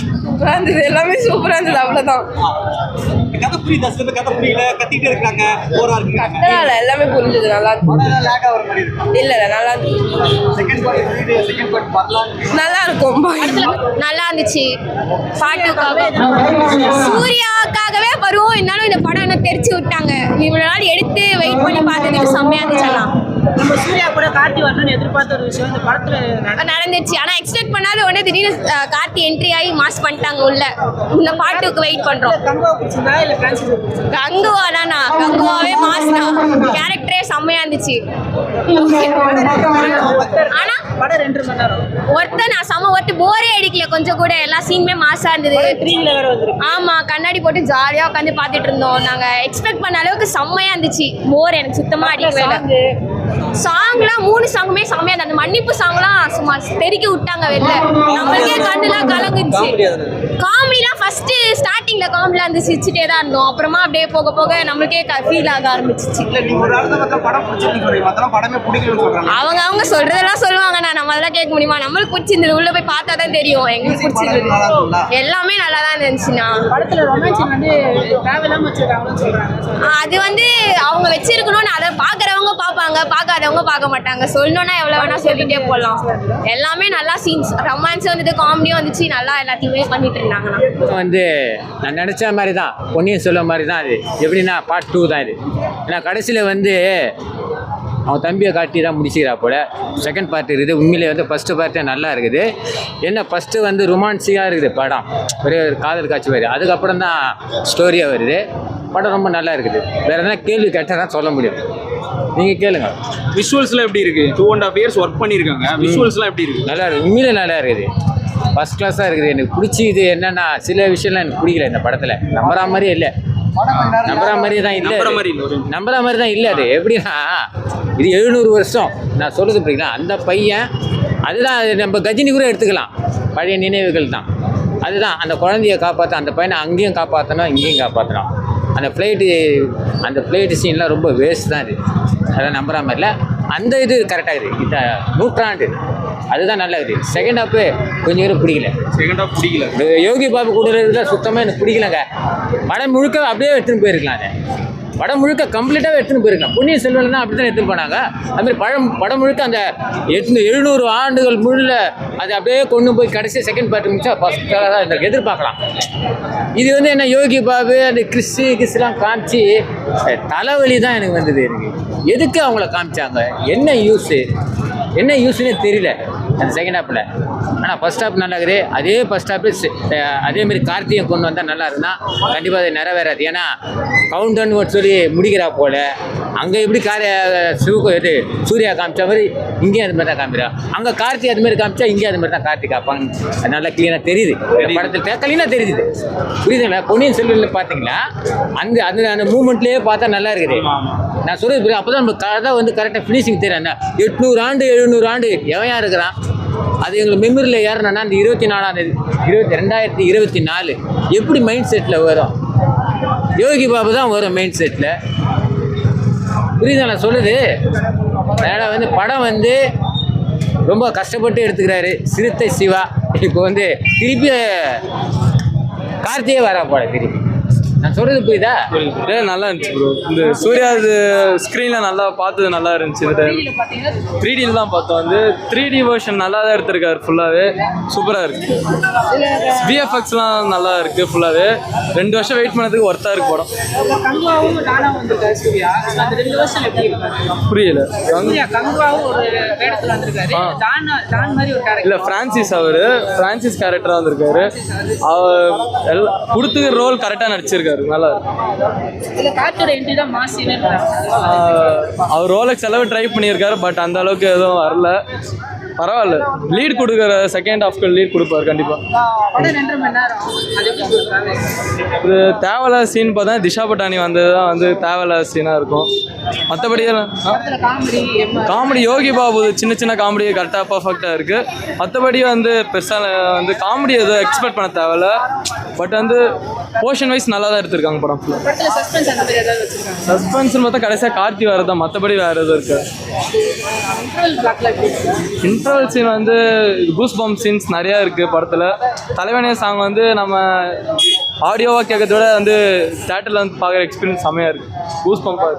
சூப்பராக இருந்தது எல்லாமே சூப்பராக இருந்தது அவ்வளோதான் கதை புரியுதா சில கதை புரியல கத்திட்டு இருக்காங்க போரா இருக்காங்க பரவாயில்ல எல்லாமே புரிஞ்சது நல்லா இருந்தது. லேக் ஆகிற மாதிரி இருக்கு. இல்லை இல்லை நல்லா பார்க்கலாம் நல்லா இருக்கும். நல்லா இருந்துச்சு. பாட்டுக்காக சூர்யாக்காகவே வரும். இருந்தாலும் இந்த படம் என்ன தெரிச்சு விட்டாங்க. இவ்வளோ நாள் எடுத்து வெயிட் பண்ணி பார்த்ததுக்கு செம்மையா இருந்துச்சு ஆனா. நம்ம சூர்யா கூட கார்த்தி வரணும்னு எதிர்பார்த்த ஒரு விஷயம் இந்த படத்துல நட- நடந்துச்சு. ஆனா எக்ஸ்பெக்ட் பண்ணாத உடனே திடீர்னு கார்த்தி என்ட்ரி ஆகி மாஸ் பண்ணிட்டாங்க உள்ள. இந்த பாட்டுக்கு வெயிட் பண்றோம்? கங்குவா தானா கங்குவாவே மாஸ் தான் கேரக்டரே செம்மையா இருந்துச்சு. ஆனா படம் ரெண்டு மணி நேரம். ஒருத்தர் நான் செம்ம ஒருத்தர் போரே அடிக்கல. கொஞ்சம் கூட எல்லா சீனுமே மாசா இருந்தது. ஆமா கண்ணாடி போட்டு ஜாலியா உட்காந்து பார்த்துட்டு இருந்தோம். நாங்க எக்ஸ்பெக்ட் பண்ண அளவுக்கு செம்மையா இருந்துச்சு. போர் எனக்கு சுத்தமா அடிக்கவே இல்லை. சாங்லாம் மூணு சாங்குமே செம்மையா அந்த மன்னிப்பு சாங்லாம் சும்மா தெறிக்கி விட்டாங்க வெளில. நம்மளுக்கே கண்ணுலாம் கலங்குச்சு. காமெடிலாம் ஃபர்ஸ்ட் ஸ்டார்டிங்ல காமெடிலாம் இருந்து சிரிச்சுட்டே தான் இருந்தோம். அப்புறமா அப்படியே போக போக நம்மளுக்கே ஃபீல் ஆக ஆரம்பிச்சிச்சு. இல்ல நீங்க ஒரு ஆளுக்கு மட்டும் படம் பிடிச்சிருக்கு சொல்றீங்க மத்தெல்லாம் படமே பிடிக்கலன்னு சொல்றாங்க. அவங்க அவங்க சொல்றதெல்லாம் சொல்லுவாங்க. நான் நம்ம அதெல்லாம் கேட்க முடியுமா? நம்மளுக்கு பிடிச்சிருந்தது. உள்ள போய் பார்த்தா தான் தெரியும். எங்களுக்கு பிடிச்சிருந்தது? எல்லாமே நல்லா தான் இருந்துச்சுண்ணா படத்துல ரொமான்ஸ் வந்து தேவையில்லாம வச்சிருக்காங்கன்னு சொல்றாங்க. அது வந்து அவங்க வச்சிருக்கணும்னு அதை பார்க்குறவங்க பார்ப்பாங்க. பார்க்காதவங்க பார்க்க மாட்டாங்க. சொல்லணும்னா எவ்வளோ வேணா சொல்லிட்டே போகலாம். எல்லாமே நல்லா சீன்ஸ் ரொமான்ஸும் வந்துட்டு காமெடியும் வந்துச்சு. நல்லா எல்லாத்தையுமே பண்ணிட்டு இருந்தாங்கண்ணா வந்து நான் நினச்ச மாதிரி தான் பொன்னியின் சொல்ல மாதிரி தான் அது. எப்படின்னா பார்ட் டூ தான் இது. ஏன்னா கடைசியில் வந்து அவன் தம்பியை காட்டி தான் முடிச்சுக்கிறா போல. செகண்ட் பார்ட் இருக்குது. உண்மையிலே வந்து ஃபஸ்ட்டு பார்ட்டே நல்லா இருக்குது. என்ன ஃபஸ்ட்டு வந்து ரொமான்ஸியாக இருக்குது படம். ஒரே ஒரு காதல் காட்சி வருது அதுக்கப்புறம் தான் ஸ்டோரியாக வருது. படம் ரொம்ப நல்லா இருக்குது. வேறு எதனா கேள்வி கேட்டால் தான் சொல்ல முடியும். நீங்கள் கேளுங்க. விஷுவல்ஸ்லாம் எப்படி இருக்கு? Two and half years work பண்ணியிருக்காங்க. விஷுவல்ஸ்லாம் எப்படி இருக்கு? நல்லா இருக்குது உண்மையிலே நல்லா இருக்குது. ஃபஸ்ட் கிளாஸாக இருக்குது. எனக்கு பிடிச்சிது என்னென்னா சில விஷயம்லாம் எனக்கு பிடிக்கல இந்த படத்தில். நம்புற மாதிரியே இல்லை. நம்புற மாதிரி தான் இல்லை. நம்புற மாதிரி தான் இல்லை அது. எப்படின்னா இது எழுநூறு வருஷம். நான் சொல்கிறது புரியுங்களா அந்த பையன் அதுதான் அது நம்ம கஜினி கூட எடுத்துக்கலாம். பழைய நினைவுகள் தான். அதுதான் அந்த குழந்தைய காப்பாற்ற அந்த பையனை அங்கேயும் காப்பாற்றணும் இங்கேயும் காப்பாற்றணும் அந்த ஃப்ளைட்டு அந்த ஃப்ளைட்டு சீன்லாம் ரொம்ப வேஸ்ட் தான் இது அதெல்லாம் நம்புற மாதிரி இல்லை. அந்த இது கரெக்டாக இருக்குது. இந்த நூற்றாண்டு. அதுதான் நல்லா இருக்குது செகண்ட் ஹாப்பு கொஞ்சம் கூட பிடிக்கல. செகண்ட் பிடிக்கல. யோகி பாபு கூட இருக்கிறதுல சுத்தமாக எனக்கு பிடிக்கலங்க. படம் முழுக்க அப்படியே எடுத்துன்னு போயிருக்கலாம் அதை. படம் முழுக்க கம்ப்ளீட்டாகவே எடுத்துன்னு போயிருக்கலாம். பொன்னியின் செல்வன் தான் அப்படி தான் எடுத்துன்னு போனாங்க. அதுமாதிரி படம் படம் முழுக்க அந்த எட்நூ எழுநூறு ஆண்டுகள் முழுல அதை அப்படியே கொண்டு போய் கடைசி செகண்ட் பார்ட் முடிச்சா ஃபஸ்ட்டாக தான் இந்த எதிர்பார்க்கலாம். இது வந்து என்ன யோகி பாபு அந்த கிறிஸ்து கிறிஸ்லாம் காமிச்சு தலைவலி தான் எனக்கு வந்தது எனக்கு. எதுக்கு அவங்கள காமிச்சாங்க? என்ன யூஸு என்ன யூஸ்னே தெரியல. அந்த செகண்ட் ஹாப்பில் ஆனால் ஃபஸ்ட் ஹாப் நல்லா இருக்குது அதே ஃபஸ்ட் ஹாப்பு அதேமாரி கார்த்திகை கொண்டு வந்தால் நல்லா இருந்தால் கண்டிப்பாக அது நிறைவேறாது. ஏன்னா கவுண்டன் சொல்லி முடிக்கிறா போல அங்கே எப்படி கார சிவகு இது சூர்யா காமிச்ச மாதிரி இங்கேயும் அது மாதிரி தான் காமிக்கிறா. அங்கே கார்த்தி அது மாதிரி காமிச்சா இங்கேயும் அது மாதிரி தான் கார்த்தி காப்பாங்க அது நல்லா க்ளீனாக தெரியுது. படத்தில் க்ளீனாக தெரியுது. புரியுதுங்களா? பொன்னியின் செல்வனில் பார்த்தீங்களா அந்த அந்த அந்த மூமெண்ட்லேயே பார்த்தா நல்லா இருக்குது. நான் புரியுது? அப்போ தான் நம்ம கதை வந்து கரெக்டாக ஃபினிஷிங் தெரியும் எட்நூறு ஆண்டு எழுநூறு ஆண்டு எவன் இருக்கிறான்? அது எங்களுக்கு மெமரியில் ஏறணும்னா அந்த இருபத்தி நாலாம் தேதி இருபத்தி ரெண்டாயிரத்தி இருபத்தி நாலு. எப்படி மைண்ட் செட்டில் வரும்? யோகி பாபு தான் வரும் மைண்ட் செட்டில் புரியுதா நான் சொல்லுது? அதனால் வந்து படம் வந்து ரொம்ப கஷ்டப்பட்டு எடுத்துக்கிறாரு. சிறுத்தை சிவா. இப்போ வந்து திருப்பி கார்த்தியே வரா போல திருப்பி. நான் சொல்கிறது புரியுதா? ஏ நல்லா இருந்துச்சு ப்ரோ இந்த சூர்யா இது ஸ்க்ரீனில் நல்லா பார்த்தது நல்லா இருந்துச்சு. இந்த டைம் த்ரீ டியில் தான் பார்த்தோம். வந்து த்ரீ டி வெர்ஷன் நல்லா தான் எடுத்திருக்காரு ஃபுல்லாகவே சூப்பராக இருக்கு. விஎஃப்எக்ஸ்லாம் நல்லா இருக்கு ஃபுல்லாகவே ரெண்டு வருஷம் வெயிட் பண்ணதுக்கு ஒர்த்தாக இருக்கு படம். புரியல. சூர்யா கங்குவாவும் ஒரு வேடத்துல வந்திருக்காரு. ஆ. டான் டான் மாதிரி ஒரு கேரக்டர் இல்லை ஃப்ரான்சிஸ் அவர். ஃப்ரான்சிஸ் கேரக்டராக வந்திருக்காரு. அவர். கொடுத்துக்கிற ரோல் கரெக்டாக நடிச்சிருக்காரு. நல்லா இருக்கு. மாசின்னு ஆஹ் அவர் ரோலக்ஸ் செலவு ட்ரை பண்ணியிருக்காரு பட் அந்த அளவுக்கு எதுவும் வரல. பரவாயில்ல. லீட் கொடுக்குற செகண்ட் ஹாஃப்க்கு லீட் கொடுப்பாரு கண்டிப்பாக இது தேவையில்லாத சீன் பார்த்தா திஷா பட்டானி வந்தது தான் வந்து தேவையில்லாத சீனாக இருக்கும். மற்றபடி காமெடி யோகி பாபு சின்ன சின்ன காமெடி கரெக்டாக பர்ஃபெக்டாக இருக்குது மற்றபடி வந்து பெருசாக வந்து காமெடி எதுவும் எக்ஸ்பெக்ட் பண்ண தேவையில்ல பட் வந்து போர்ஷன் வைஸ் நல்லா தான் எடுத்திருக்காங்க படம் ஃபுல்லாக சஸ்பென்ஸ்னு பார்த்தா கடைசியாக கார்த்தி வரது தான் மற்றபடி வேறு எதுவும் இருக்காது இன்டர்வல் சீன் வந்து கூஸ் பம்ப் சீன்ஸ் நிறையா இருக்குது படத்தில். தலைவனே சாங் வந்து நம்ம ஆடியோவாக கேட்கறத விட வந்து தேட்டரில் வந்து பார்க்குற எக்ஸ்பீரியன்ஸ் செம்மையாக இருக்குது கூஸ் பம்பாக இருக்குது